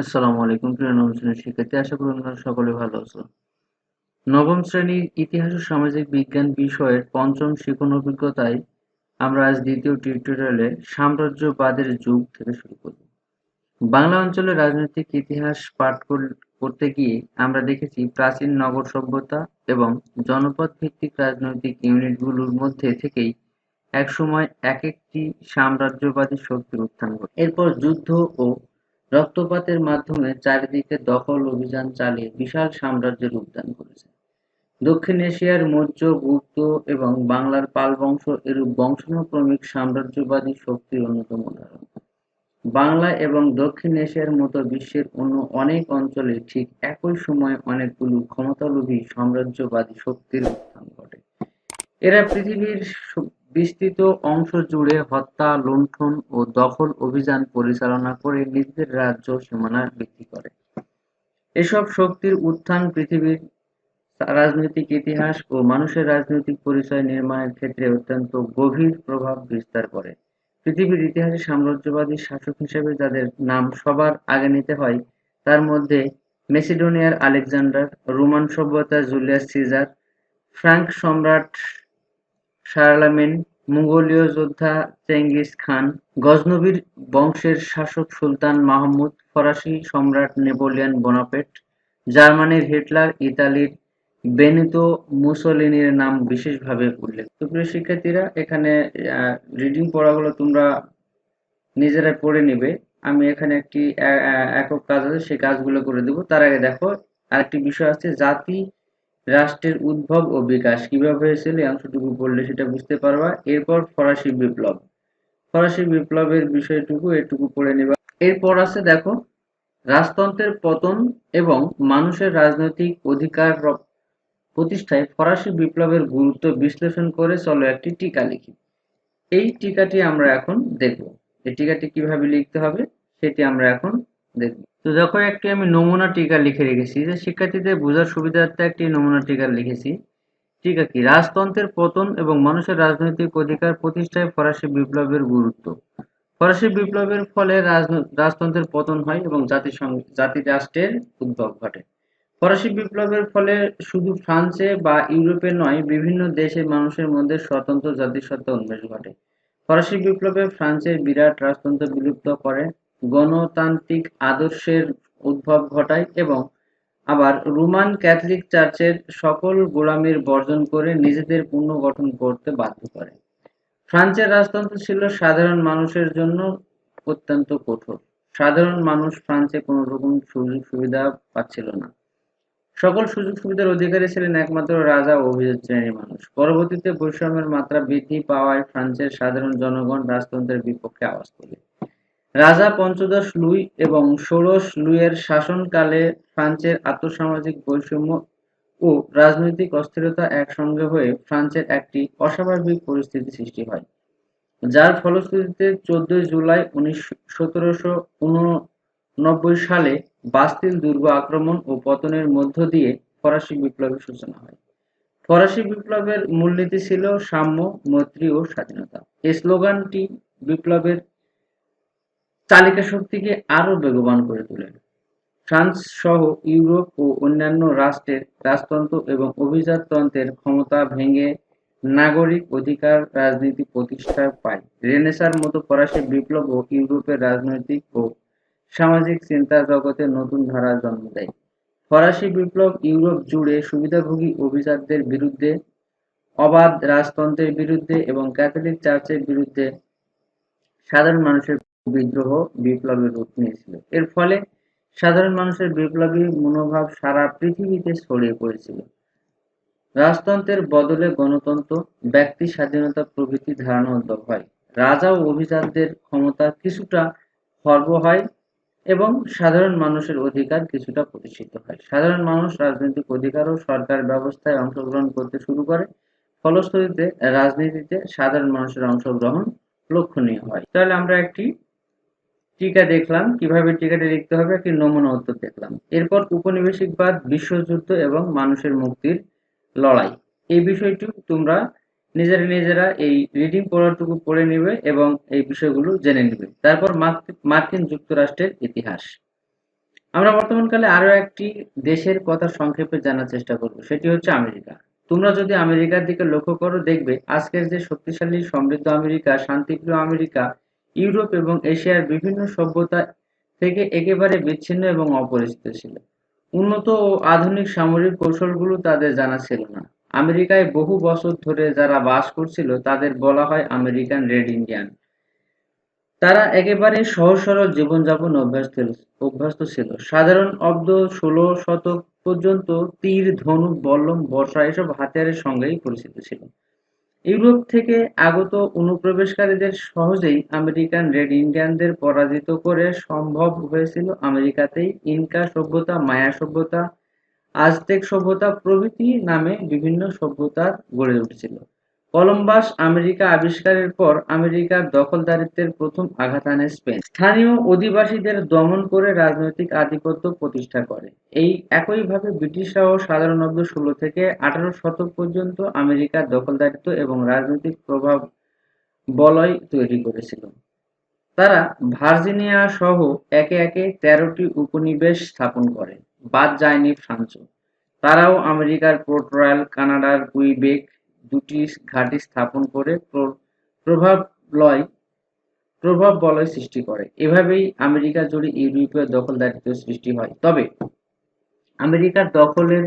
আসসালামু আলাইকুম, প্রিয় নবম শ্রেণির শিক্ষার্থী। আশা করি আপনারা সকলে ভালো আছো নবম শ্রেণির ইতিহাস ও সামাজিক বিজ্ঞান বিষয়ের পঞ্চম শিখন অভিজ্ঞতায় আমরা আজ দ্বিতীয় টিউটোরিয়ালে সাম্রাজ্যবাদের যুগ থেকে শুরু করব। বাংলা অঞ্চলের রাজনৈতিক ইতিহাস পাঠ করতে গিয়ে আমরা দেখেছি প্রাচীন নগর সভ্যতা এবং জনপদ ভিত্তিক রাজনৈতিক ইউনিটগুলোর মধ্যে থেকেই একসময় এক একটি সাম্রাজ্যবাদী শক্তির উত্থান ঘটে। এরপর যুদ্ধ ও রক্তপাতের মাধ্যমে চারিদিকে দখল অভিযান চালিয়ে বিশাল সাম্রাজ্যের উদ্যান করেছে। দক্ষিণ এশিয়ার মৌর্য, গুপ্ত এবং বাংলার পাল বংশ এরূপ বংশানুক্রমিক সাম্রাজ্যবাদী শক্তির অন্যতম উদাহরণ। বাংলা এবং দক্ষিণ এশিয়ার মতো বিশ্বের অন্য অনেক অঞ্চলে ঠিক একই সময়ে অনেকগুলো ক্ষমতালোভী সাম্রাজ্যবাদী শক্তির উত্থান ঘটে। এরা পৃথিবীর বিস্তৃত অংশ জুড়ে হত্যা, লুণ্ঠন ও দখল অভিযান পরিচালনা করে নিজেদের রাজ্য সীমানা বৃদ্ধি করে। এসব শক্তির উত্থান পৃথিবীর রাজনৈতিক ইতিহাস ও মানুষের রাজনৈতিক পরিচয় নির্মাণের ক্ষেত্রে অত্যন্ত গভীর প্রভাব বিস্তার করে। পৃথিবীর ইতিহাসে সাম্রাজ্যবাদী শাসক হিসেবে যাদের নাম সবার আগে নিতে হয় তার মধ্যে মেসিডোনিয়ার আলেকজান্ডার, রোমান সভ্যতার জুলিয়াস সিজার, ফ্রাঙ্ক সম্রাট শার্লামেন, মঙ্গোলীয় যোদ্ধা চেঙ্গিস খান, গজনবীর বংশের শাসক সুলতান মাহমুদ, ফরাসি সম্রাট নেপোলিয়ন বোনাপেট, জার্মানির হিটলার, ইতালির বেনিতো মুসোলিনির নাম বিশেষভাবে উল্লেখ। তো প্রিয় শিক্ষার্থীরা এখানে রিডিং পড়াগুলো তোমরা নিজেরাই পড়ে নিবে। আমি এখানে একটি একক কাজ আছে সেই কাজগুলো করে দেব। তার আগে দেখো আরেকটি বিষয় আছে জাতি রাষ্ট্রের উদ্ভব ও বিকাশ। কীভাবে হয়েছিল এই অংশটুকু পড়লে সেটা বুঝতে পারবা? এরপর ফরাসি বিপ্লব। ফরাসি বিপ্লবের বিষয়টুকু এটুকু পড়ে নেবা। এরপর আছে দেখো, রাজতন্ত্রের পতন এবং মানুষের রাজনৈতিক অধিকার প্রতিষ্ঠায় ফরাসি বিপ্লবের গুরুত্ব বিশ্লেষণ করে চলো একটি টিকা লিখি। এই টিকাটি আমরা এখন দেখব। এই টিকাটি কীভাবে লিখতে হবে, সেটি আমরা এখন তো দেখো একটি আমি নমুনা টিকা লিখে রেখেছি যে শিক্ষার্থীদের বোঝার সুবিধার্থে একটি নমুনা টিকা লিখেছি। টিকা কি? রাজতন্ত্রের পতন এবং মানুষের রাজনৈতিক অধিকার প্রতিষ্ঠায় ফরাসি বিপ্লবের গুরুত্ব। ফরাসি বিপ্লবের ফলে রাজতন্ত্রের পতন হয় এবং জাতিসংঘ, জাতি রাষ্ট্রের উদ্ভব ঘটে। ফরাসি বিপ্লবের ফলে শুধু ফ্রান্সে বা ইউরোপে নয়, বিভিন্ন দেশের মানুষের মধ্যে স্বতন্ত্র জাতিসত্তা উন্মেষ ঘটে। ফরাসি বিপ্লবে ফ্রান্সের বিরাট রাজতন্ত্র বিলুপ্ত করে। গণতান্ত্রিক আদর্শের উদ্ভব ঘটায় এবং আবার রোমান ক্যাথলিক চার্চের সকল গোলামির বর্জন করে নিজেদের পুনর্গঠন করতে বাধ্য করে। ফ্রান্সের রাজতন্ত্র ছিল সাধারণ মানুষের জন্য অত্যন্ত কঠোর। সাধারণ মানুষ ফ্রান্সে কোনো রকম সুযোগ সুবিধা পাচ্ছিল না। সকল সুযোগ সুবিধার অধিকারী ছিলেন একমাত্র রাজা ও অভিজাত শ্রেণির মানুষ। পরবর্তীতে বৈষম্যের মাত্রা বৃদ্ধি পাওয়ায় ফ্রান্সের সাধারণ জনগণ রাজতন্ত্রের বিপক্ষে আওয়াজ তোলে। রাজা পঞ্চদশ লুই এবং ষোড়শ লুইয়ের শাসনকালে ফ্রান্সের আর্থসামাজিক বৈষম্য ও রাজনৈতিক অস্থিরতা একসঙ্গে হয়ে ফ্রান্সের একটি অস্বাভাবিক পরিস্থিতি সৃষ্টি হয়, যার ফলশ্রুতিতে চোদ্দই জুলাই উনিশ সতেরোশো সালে বাস্তিল দুর্গ আক্রমণ ও পতনের মধ্য দিয়ে ফরাসি বিপ্লবের সূচনা হয়। ফরাসি বিপ্লবের মূলনীতি ছিল সাম্য, মৈত্রী ও স্বাধীনতা। এই স্লোগানটি বিপ্লবের চালিকা শক্তিকে আরও বেগবান করে তোলে। ফ্রান্স সহ ইউরোপ ও অন্যান্য রাষ্ট্রের রাজতন্ত্র এবং অভিজাততন্ত্রের ক্ষমতা ভেঙে নাগরিক অধিকার রাজনীতি প্রতিষ্ঠা পায়। রেনেসার মতো ফরাসি বিপ্লব ও ইউরোপের রাজনৈতিক ও সামাজিক চিন্তা জগতে নতুন ধারার জন্ম দেয়। ফরাসি বিপ্লব ইউরোপ জুড়ে সুবিধাভোগী অভিজাতদের বিরুদ্ধে, অবাধ রাজতন্ত্রের বিরুদ্ধে এবং ক্যাথলিক চার্চের বিরুদ্ধে সাধারণ মানুষের বিদ্রোহ বিপ্লবের রূপ নিয়েছিল। এর ফলে সাধারণ মানুষের বিপ্লবী মনোভাব সারা পৃথিবীতে ছড়িয়ে পড়েছিল। রাজতন্ত্রের বদলে গণতন্ত্র, ব্যক্তি স্বাধীনতা প্রভৃতি ধারণা উদ্ভব হয়। রাজা ও অভিজাতদের ক্ষমতা কিছুটা খর্ব হয় এবং সাধারণ মানুষের অধিকার কিছুটা প্রতিষ্ঠিত হয়। সাধারণ মানুষ রাজনৈতিক অধিকার ও সরকার ব্যবস্থায় অংশগ্রহণ করতে শুরু করে। ফলশ্রুতিতে রাজনীতিতে সাধারণ মানুষের অংশগ্রহণ লক্ষণীয় হয়। তাহলে আমরা একটি টিকা দেখলাম, কীভাবে টিকাটি লিখতে হবে, একটি নমুনা উত্তর দেখলাম। এরপর উপনিবেশিকবাদ বিশ্বযুদ্ধ এবং মানুষের মুক্তির লড়াই। এই বিষয়টি তোমরা নিজেরা নিজেরা এই রিডিং পড়াটুকু পড়ে নেবে এবং এই বিষয়গুলো জেনে নেবে। তারপর মার্কিন যুক্তরাষ্ট্রের ইতিহাস। আমরা বর্তমানকালে আরও একটি দেশের কথা সংক্ষেপে জানার চেষ্টা করব, সেটি হচ্ছে আমেরিকা। তোমরা যদি আমেরিকার দিকে লক্ষ্য করো, দেখবে আজকের যে শক্তিশালী সমৃদ্ধ আমেরিকা, শান্তিপ্রিয় আমেরিকা ইউরোপ এবং এশিয়ার বিভিন্ন সভ্যতা থেকে একেবারে বিচ্ছিন্ন এবং অপরিচিত ছিল। উন্নত ও আধুনিক সামরিক কৌশলগুলো তাদের জানা ছিল না। আমেরিকায় বহু বছর ধরে যারা বাস করছিল, তাদের বলা হয় আমেরিকান রেড ইন্ডিয়ান। তারা একেবারে সহজ সরল জীবনযাপন অভ্যস্ত অভ্যস্ত ছিল। সাধারণ অব্দ ষোলো শতক পর্যন্ত তীর, ধনুক, বল্লম, বর্ষা এসব হাতিয়ারের সঙ্গেই পরিচিত ছিল। ইউরোপ থেকে আগত অনুপ্রবেশকারীদের সহজেই আমেরিকান রেড ইন্ডিয়ানদের পরাজিত করে সম্ভব হয়েছিল আমেরিকাতেই ইনকা সভ্যতা, মায়া সভ্যতা, আজতেক সভ্যতা প্রভৃতি নামে বিভিন্ন সভ্যতা গড়ে উঠেছিল। কলম্বাস আমেরিকা আবিষ্কারের পর আমেরিকার দখলদারিত্বের প্রথম আঘাত আনে স্পেন। স্থানীয় অধিবাসীদের দমন করে রাজনৈতিক আধিপত্য প্রতিষ্ঠা করে। এই একইভাবে ব্রিটিশরাও সাধারণত ষোলো থেকে আঠারো শতক পর্যন্ত আমেরিকার দখলদারিত্ব এবং রাজনৈতিক প্রভাব বলয় তৈরি করেছিল। তারা ভার্জিনিয়া সহ একে একে তেরোটি উপনিবেশ স্থাপন করে। বাদ যায়নি ফ্রান্সও। তারাও আমেরিকার পোর্ট রয়্যাল, কানাডার কুইবেক দুটি ঘাঁটি স্থাপন করে প্রভাব লয়, প্রভাব বলয় সৃষ্টি করে। এভাবেই আমেরিকা জুড়ে ইউরোপীয় দখলদারিত্ব সৃষ্টি হয়। তবে আমেরিকার দখলের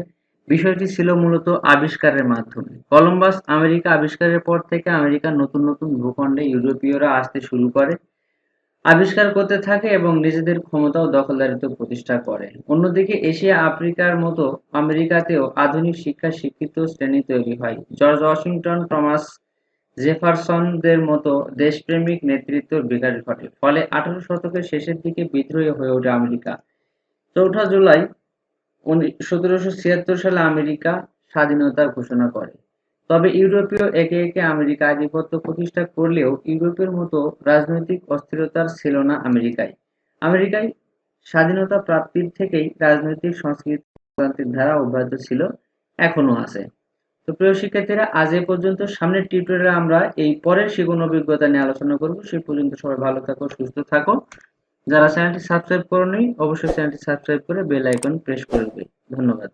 বিষয়টি ছিল মূলত আবিষ্কারের মাধ্যমে। কলম্বাস আমেরিকা আবিষ্কারের পর থেকে আমেরিকার নতুন নতুন ভূখণ্ডে ইউরোপীয়রা আসতে শুরু করে। আবিষ্কার করতে থাকে এবং নিজেদের ক্ষমতা ও দখলদারিত্ব প্রতিষ্ঠা করে। অন্যদিকে এশিয়া, আফ্রিকার মতো আমেরিকাতেও আধুনিক শিক্ষা শিক্ষিত শ্রেণি তৈরি হয়। জর্জ ওয়াশিংটন, টমাস জেফারসনদের মতো দেশপ্রেমিক নেতৃত্বের বিকাশ ঘটে। ফলে আঠারো শতকের শেষের দিকে বিদ্রোহী হয়ে ওঠে আমেরিকা। চৌঠা জুলাই সতেরোশো ছিয়াত্তর সালে আমেরিকা স্বাধীনতার ঘোষণা করে। তবে ইউরোপীয় একে একে আমেরিকা আধিপত্য প্রতিষ্ঠা করলেও ইউরোপের মতো রাজনৈতিক অস্থিরতার ছিল না আমেরিকায়। আমেরিকায় স্বাধীনতা প্রাপ্তির থেকেই রাজনৈতিক, সংস্কৃতিক ধারা অব্যাহত ছিল এখনও আছে। তো প্রিয় শিক্ষার্থীরা, আজ এ পর্যন্ত সামনের টিউটোরিয়ালে আমরা এই পরের শিখন অভিজ্ঞতা নিয়ে আলোচনা করব। সেই পর্যন্ত সবাই ভালো থাকো, সুস্থ থাকো। যারা চ্যানেলটি সাবস্ক্রাইব করনি, অবশ্যই চ্যানেলটি সাবস্ক্রাইব করে বেল আইকন প্রেস করবে ধন্যবাদ।